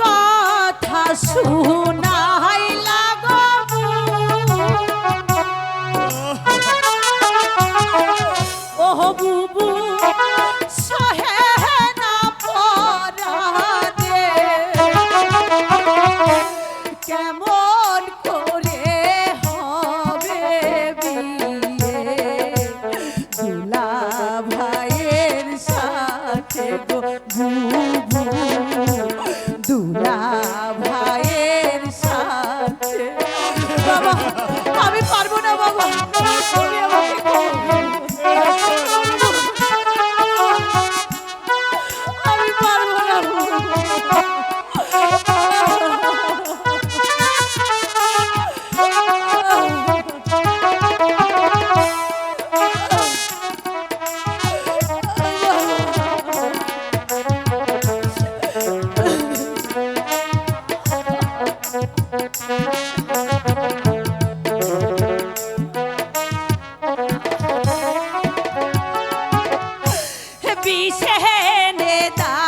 কথা শুনাইলা বাবা भी सहने दा।